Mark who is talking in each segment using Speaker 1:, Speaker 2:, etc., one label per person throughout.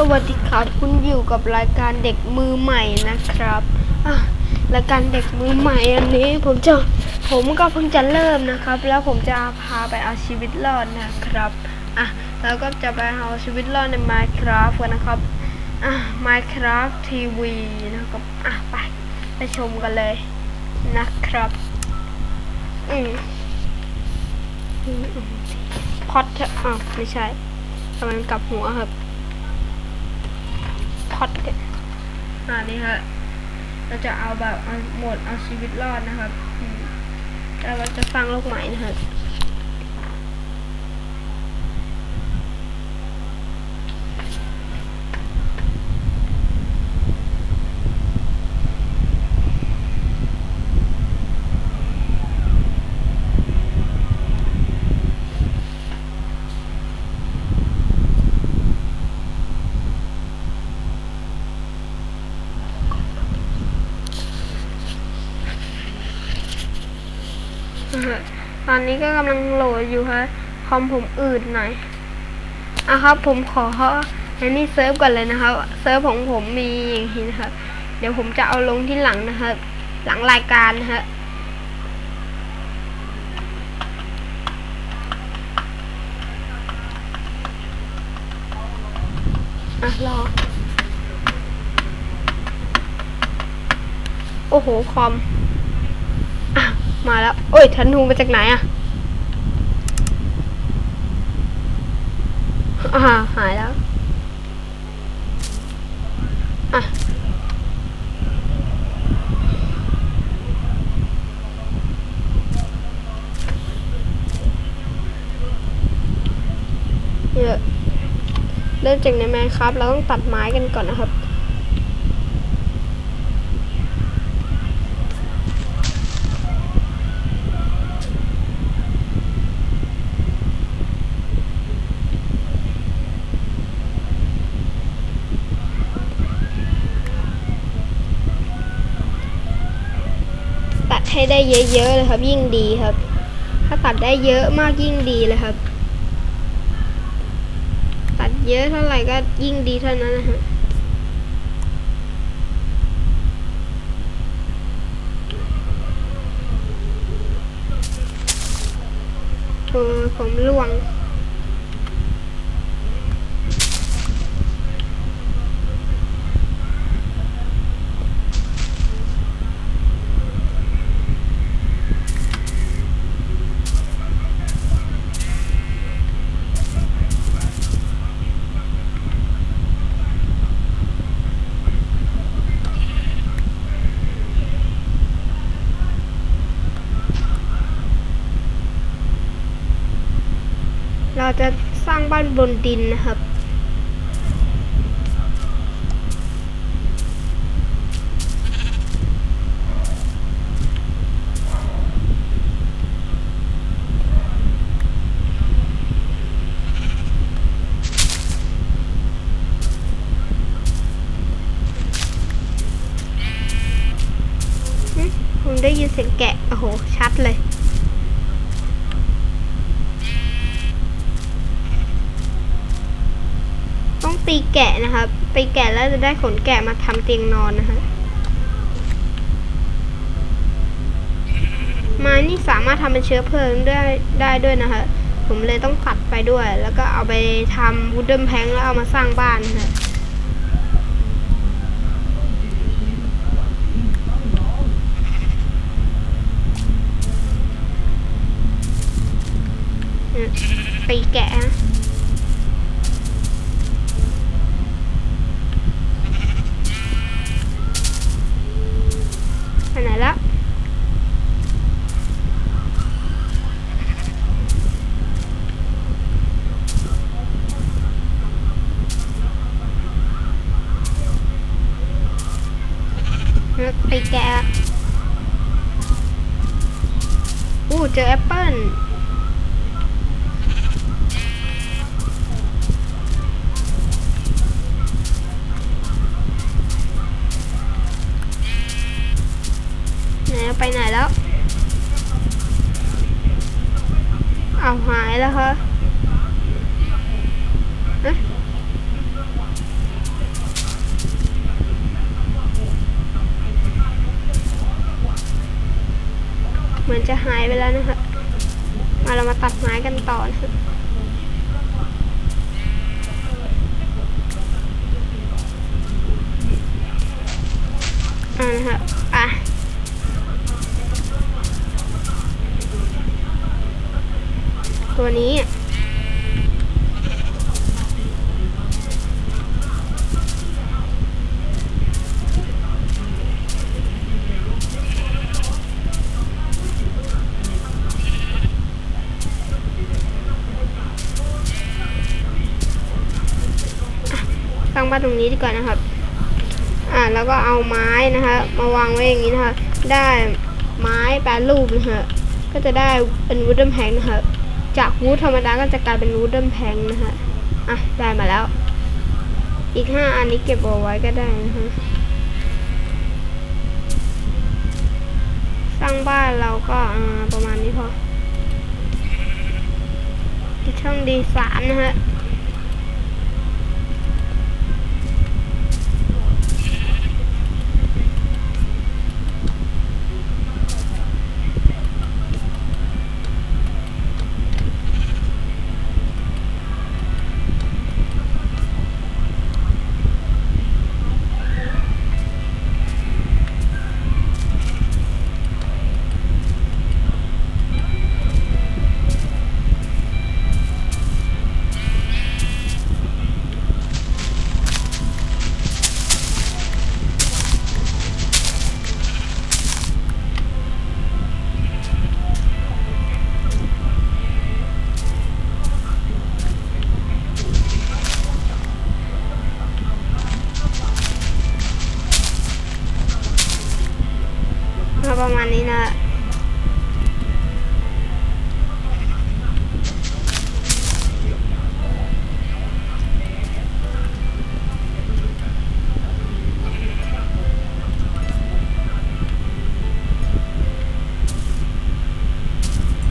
Speaker 1: สวัสดีครับคุณอยู่กับรายการเด็กมือใหม่นะครับรายการเด็กมือใหม่อันนี้ผมจะผมก็เพิ่งจะเริ่มนะครับ แล้วผมจะพาไปเอาชีวิตรอดนะครับอะแล้วก็จะไปเอาชีวิตรอดใน Minecraft กันนะครับอะ Minecraft TV นะครับอะไปไปชมกันเลยนะครับอืมพอดอะไม่ใช่ทำไมมันกลับหัวครับ พอดเนี่ยอ่านี่ฮะเราจะเอาแบบเอาหมดเอาชีวิตรอดนะครับแล้วเราจะสร้างโลกใหม่นะครับอ่าฮะ ตอนนี้ก็กำลังโหลดอยู่ฮะคอมผมอืดหน่อยอะครับ ผมขออันนี้เซิร์ฟก่อนเลยนะครับ เซิร์ฟของผมมีอย่างนี้นะครับ เดี๋ยวผมจะเอาลงที่หลังนะครับ หลังรายการนะฮะอะรอ โอ้โห คอม มาแล้ว โอ้ยทันทูมาจากไหนอะอ่าหายแล้ว อะเยอะเริ่มจากในแมนครับ เราต้องตัดไม้กันก่อนนะครับ ได้เยอะๆเลยครับ ยิ่งดีครับ ถ้าตัดได้เยอะมากยิ่งดีเลยครับ ตัดเยอะเท่าไหร่ก็ยิ่งดีเท่านั้นนะฮะโอ้ผมล่วง เราจะ สร้านบนดินนะครับ ผมได้ยินเสียงแกะ โอ้โห ตีแกะนะครับตีแกะแล้วจะได้ขนแกะมาทำเตียงนอนนะฮะไม้นี่สามารถทำเป็นเชื้อเพลิงได้ได้ด้วยนะฮะผมเลยต้องตัดไปด้วย แล้วก็เอาไปทำวูดเดิลแพงแล้วเอามาสร้างบ้านนะฮะตีแกะนะ ไปไหนละ ไปแกะอู้เจอแอปเปิ้ลไหนไปไหนแล้ว เอาหายแล้วฮะฮะ มือนจะหาย ไปแล้วนะคะมาเรามาตัดไม้กันต่อนะคะอ่านะคะอะตัวนี้างบ้านตรงนี้ดีกว่านะครับ อ่าแล้วก็เอาไม้นะคะ มาวางไว้อย่างนี้นะคะ ได้ไม้แปรรูปนะคะก็จะได้เป็นวูดเดิลแพงนะคะจากวูดธรรมดาก็จะกลายเป็นวูดเดิลแพงนะคะอะได้มาแล้ว อีกห้าอันนี้เก็บเอาไว้ก็ได้นะคะสร้างบ้านเราก็ประมาณนี้พอช่องดีสามนะฮะ ประมาณนี้นะ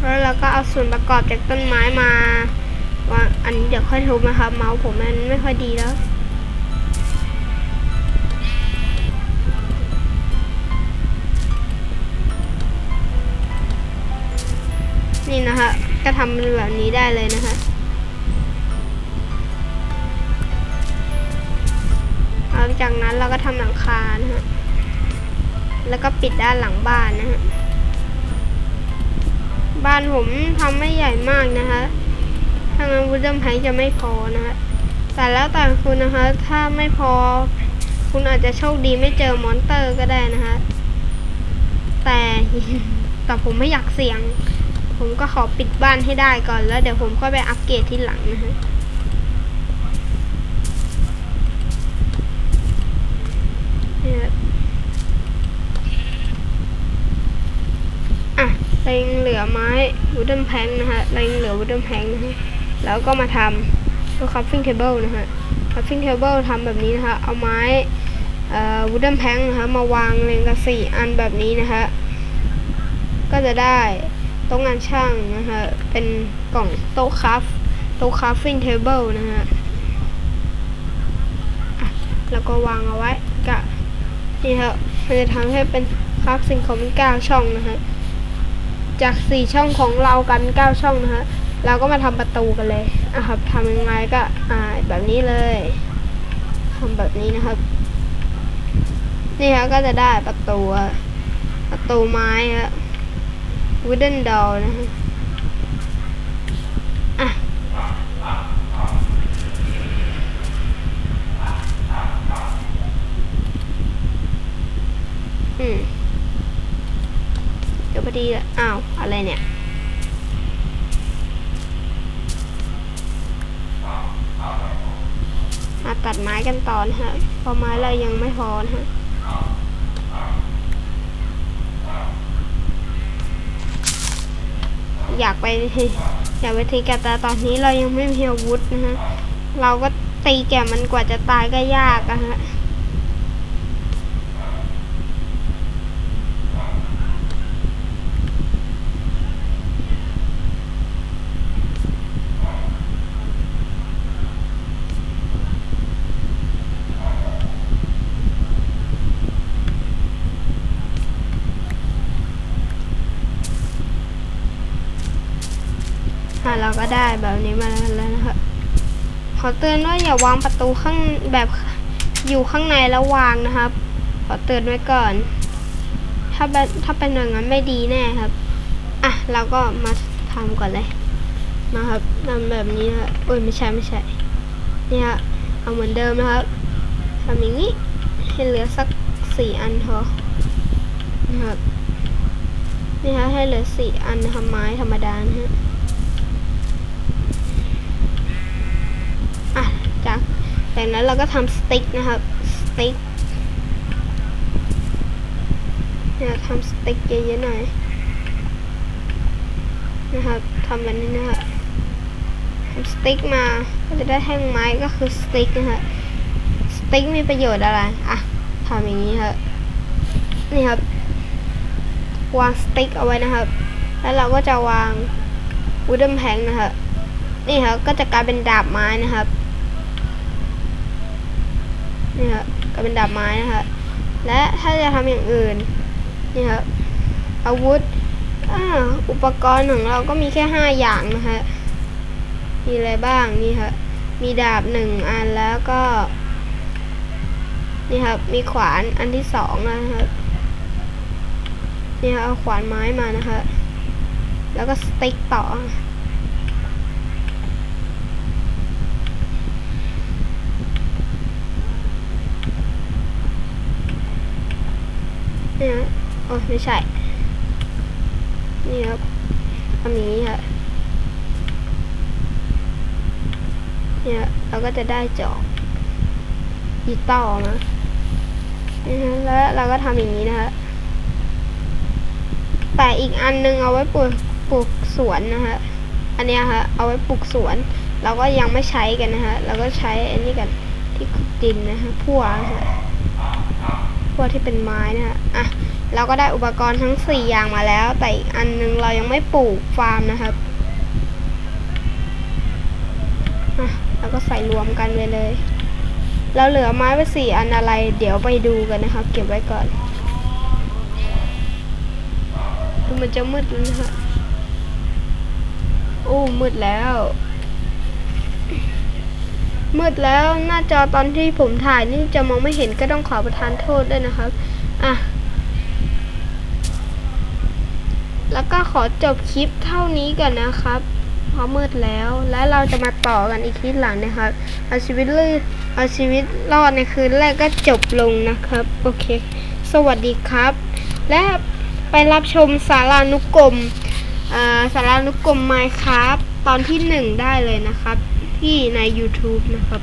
Speaker 1: แล้วเราก็เอาส่วนประกอบจากต้นไม้มาวางอันนี้เดี๋ยวค่อยทุบนะครับ เมาส์ผมมันไม่ค่อยดีแล้ว นี่นะคะก็ทำเป็นแบบนี้ได้เลยนะคะหลังจากนั้นเราก็ทำหลังคานะฮะแล้วก็ปิดด้านหลังบ้านนะฮะบ้านผมทำไม่ใหญ่มากนะคะถ้างั้นวูดเดิลไพจะไม่พอนะคะแต่แล้วแต่คุณนะคะ ถ้าไม่พอ คุณอาจจะโชคดีไม่เจอมอนเตอร์ก็ได้นะคะ แต่แต่ผมไม่อยากเสี่ยง ผมก็ขอปิดบ้านให้ได้ก่อนแล้วเดี๋ยวผมค่อยไปอัปเกรดที่หลังนะฮะเนี่ยครับอะเรายังเหลือไม้วูดเดิลแพงนะฮะเรายังเหลือวูดเดิลแพงนะฮะแล้วก็มาทำตัวคัฟฟิ้งเทเบิลนะฮะคัฟฟิ้งเทเบิลทำแบบนี้นะคะเอาไม้วูดเดิลแพงนะคะมาวางเรียงกันสี่อันแบบนี้นะคะก็จะได้ โต๊ะงานช่างนะคะเป็นกล่องโต๊ะคัฟโต๊ะคัฟฟิ้งเทเบิลนะฮะอะแล้วก็วางเอาไว้ก็นี่ครับมันจะทำให้เป็นคัฟสิ่งของเป็นเก้าช่องนะฮะ จากสี่ช่องของเรากันเก้าช่องนะฮะ เราก็มาทำประตูกันเลยอะครับทำยังไงก็อ่าแบบนี้เลยทำแบบนี้นะครับ นี่ฮะก็จะได้ประตูประตูไม้ฮะ wooden door นะฮะอะอืมเดี๋ยวพอดีอ้าว อะไรเนี่ยมาตัดไม้กันต่อนะฮะพราะไม้เรายังไม่พอนะฮะ อยากไปทีอยากไปทีแกแต่ตอนนี้เรายังไม่มีอาวุธนะฮะ เราก็ตีแกมันกว่าจะตายก็ยากอะฮะ อ เราก็ได้แบบนี้มาแล้วนะครับขอเตือนว่าอย่าวางประตูข้างแบบอยู่ข้างในแล้ววางนะครับ ขอเตือนไว้ก่อน ถ้าเป็นถ้าเป็นอย่างนั้นไม่ดีแน่ครับ อะเราก็มาทำก่อนเลยมาครับทำแบบนี้นะโอ้ยไม่ใช่ไม่ใช่นี่ฮะเอาเหมือนเดิมนะครับทำอย่างนี้ให้เหลือสักสี่อันพอนะครับนี่ฮะให้เหลือสี่อันทำไม้ธรรมดานะฮะ อะ จาก จากนั้นเราก็ทำสติ๊กนะครับสติ๊กเนี่ยทำสติ๊กเยอะๆหน่อยนะครับทำแบบนี้นะฮะทำสติ๊กมาก็จะได้แท่งไม้ก็คือสติ๊กนะฮะสติ๊กมีประโยชน์อะไรอะทำอย่างนี้ครับนี่ครับ วางสติ๊กเอาไว้นะครับ แล้วเราก็จะวางวูดเดนแพงนะครับนี่ครับก็จะกลายเป็นดาบไม้นะครับ นี่ครับกลายเป็นดาบไม้นะครับและถ้าจะทำอย่างอื่นนี่ครับอาวุธอ่าอุปกรณ์ของเราก็มีแค่ห้าอย่างนะฮะมีอะไรบ้างนี่ครับมีดาบหนึ่งอันแล้วก็ นี่ครับ มีขวานอันที่สองนะครับนี่ครับเอาขวานไม้มานะคะแล้วก็สติ๊กต่อ นี่ฮะโอ้ไม่ใช่ นี่ครับทำอย่างนี้ครับเนี่ยเราก็จะได้จอกอีต่อมานี่ฮะแล้วเราก็ทำอย่างนี้นะฮะแต่อีกอันนึงเอาไว้ปลูกปลูกสวนนะฮะอันเนี้ยฮะเอาไว้ปลูกสวน เราก็ยังไม่ใช้กันนะฮะเราก็ใช้อันนี้กันที่ขุดดินนะฮะพั่วนะฮะพั่วที่เป็นไม้นะฮะ อะเราก็ได้อุปกรณ์ทั้ง 4 อย่างมาแล้ว แต่อีกอันนึงเรายังไม่ปลูกฟาร์มนะครับอะเราก็ใส่รวมกันไปเลย เราเหลือไม้ไปสี่อันอะไร เดี๋ยวไปดูกันนะครับ เก็บไว้ก่อนดูมันจะมืดแล้วนะฮะโอ้มืดแล้ว มืดแล้วหน้าจอตอนที่ผมถ่ายนี่จะมองไม่เห็นก็ต้องขอประทานโทษด้วยนะครับ อะ แล้วก็ข อจบคลิปเท่านี้ก่อนนะครับเพราะมืดแล้ว และเราจะมาต่อกันอีกทีหลังนะครับเอาชีวิตเลยเอาชีวิตรอดในคืนแรกก็จบลงนะครับ โอเค สวัสดีครับ และไปรับชมสารานุกรมสารานุกรมไมค์ครับ ตอนที่หนึ่งได้เลยนะครับ ที่ใน YouTube นะครับ